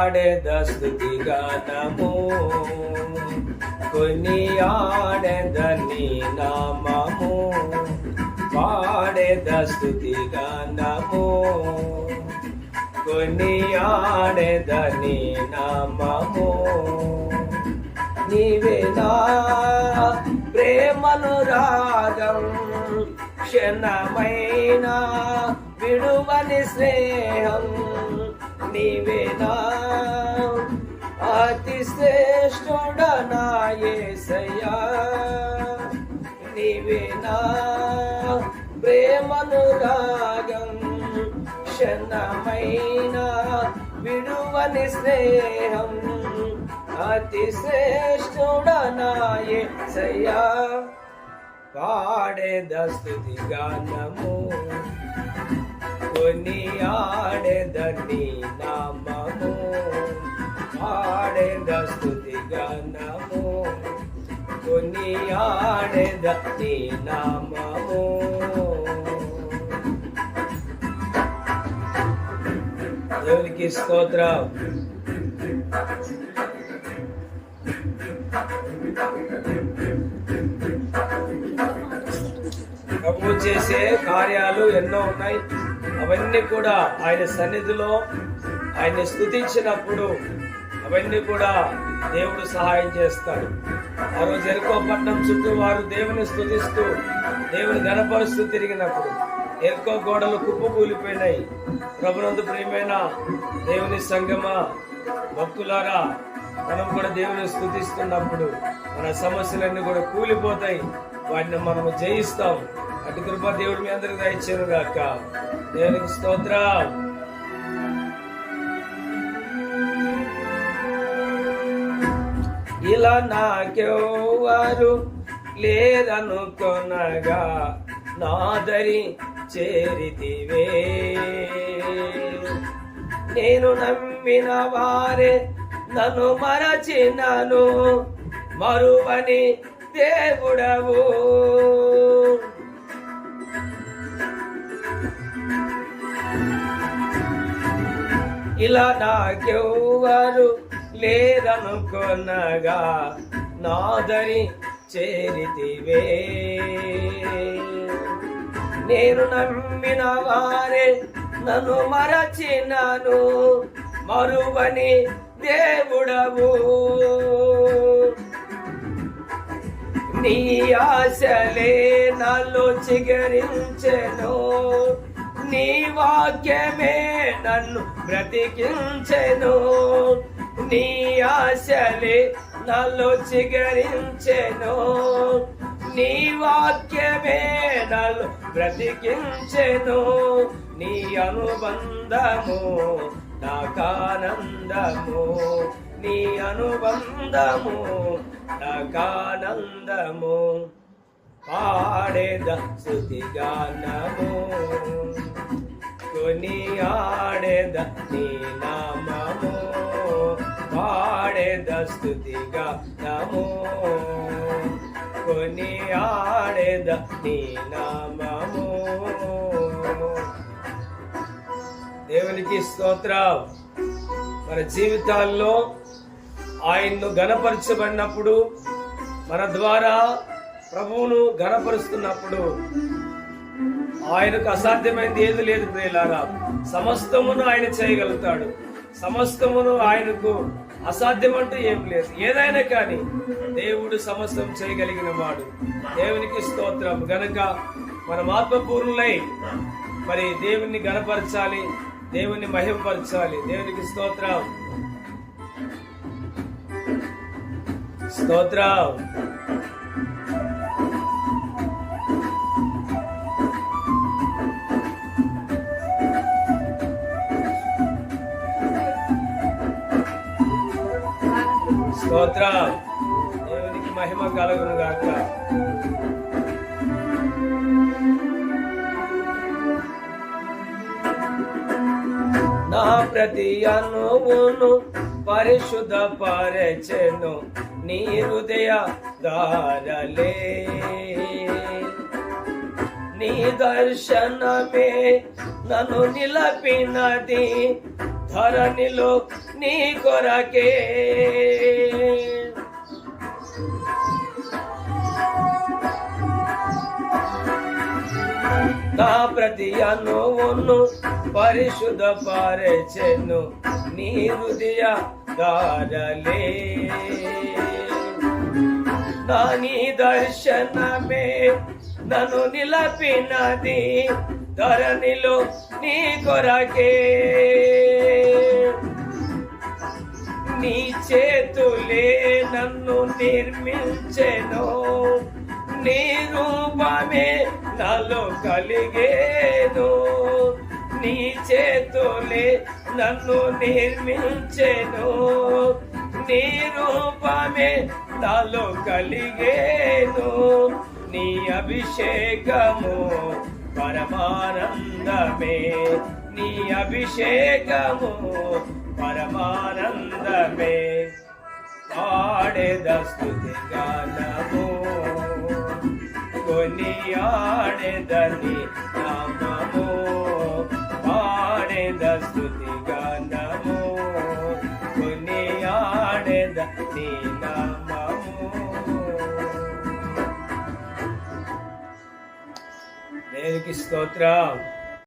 ఆడెద స్థుతి గానము కొన్ని ఆడెద నీ నామము. పాడెద స్థుతి గానము కొన్ని ఆడెద నీ నామము నీవేనా ప్రేమను రాగం క్షణమైనా విడువని స్నేహం. నీవేనా అతి శ్రేష్ఠుడనా యేసయ్యా నీవేనా ప్రేమను క్షణమైన విడువని స్నేహం. అతి శ్రేష్ఠుడనా యేసయ్యా పాడే దస్తుతి గానము కొన్ని ఆడెదని నామము ఆడెద స్థుతి గణము కొన్ని ఆడెదని నామము దేవునికి స్తోత్రం. ప్రభు చేసే కార్యాలు ఎన్నో ఉన్నాయి? అవన్నీ కూడా ఆయన సన్నిధిలో ఆయన్ని స్థుతించినప్పుడు అవన్నీ కూడా దేవుడు సహాయం చేస్తాడు. ఆ రోజు ఎరుకోపట్నం చుట్టూ వారు దేవుని స్థుతిస్తూ దేవుని గణపరుస్తూ తిరిగినప్పుడు ఎరుకో గోడలు కుప్పకూలిపోయినాయి. ప్రభునందు ప్రియమైన దేవుని సంగమ భక్తులారా మనం కూడా దేవుని స్థుతిస్తున్నప్పుడు మన సమస్యలన్నీ కూడా కూలిపోతాయి. వాటిని మనము జయిస్తాం. అటు కృప దేవుడు మీ అందరికి దయచేను గాక. దేవునికి స్తోత్రం. ఇలా నాకెవారు లేరనుకొనగా నాదరి చేరితివే. నేను నమ్మిన వారే నన్ను మరచినను మరువని దేవుడవు. ఇలా నాకెవ్వరు లేదనుకొనగా నాదరి చేరితివే. నేను నమ్మిన వారే నన్ను మరచినను మరువని దేవుడవు. నీ ఆశలే నాలో చిగరించెను నీ వాక్యమే నన్ను బ్రతికించెను. నీ ఆశలే నాలో చిగరించెను. నీ వాక్యమే నన్ను బ్రతికించెను. నీ అనుబంధము నాకానందము. నీ అనుబంధము నాకానందము. పాడేద శృతిగానము కొని ఆడేద నీ నామము పాడేద స్థుతిగానము కొని ఆడేద నీ నామము. దేవునికి స్తోత్రం మన జీవితాల్లో ఆయన్ను గణపరచబడినప్పుడు మన ద్వారా ప్రభువును గణపరుస్తున్నప్పుడు ఆయనకు అసాధ్యమైనది ఏది లేదు ప్రియులారా. సమస్తమును ఆయన చేయగలుగుతాడు. సమస్తమును ఆయనకు అసాధ్యం అంటూ ఏం లేదు. ఏదైనా కానీ దేవుడు సమస్తం చేయగలిగిన వాడు దేవునికి స్తోత్రం. గనక మనం ఆత్మపూర్ణులై మరి దేవుణ్ణి గనపరచాలి దేవుణ్ణి మహిమపరచాలి దేవునికి స్తోత్రం. స్తోత్రం. స్తోత్రం. దేవునికి మహిమ కలుగును గాక. నా ప్రతి అనువును పరిశుద్ధ పరచెను నీ హృదయ దారలే నీ దర్శనమే నన్ను నిలపినది. ధరణిలో నీ కొరకే. ప్రతి అనువును పరిశుద్ధ పరిచెను నీ హృదయ దారలే దాని దర్శనమే నన్ను నిలపినది ధరణిలో నీ కొరకే. నీ చేతులే నన్ను నిర్మించెను నీ రూపమే నాలో కలిగేను నీ చేతులే నన్ను నిర్మించెను. నీ రూపమే నాలో కలిగేను నీ అభిషేకము పరమానందమే. నీ అభిషేకము పరమానందమే. పాడేద స్థుతి గానము కొనియాడేదని నామము పాడేద స్థుతి గానము కొనియాడేద నీ నామము. దేవునికి స్తోత్రం.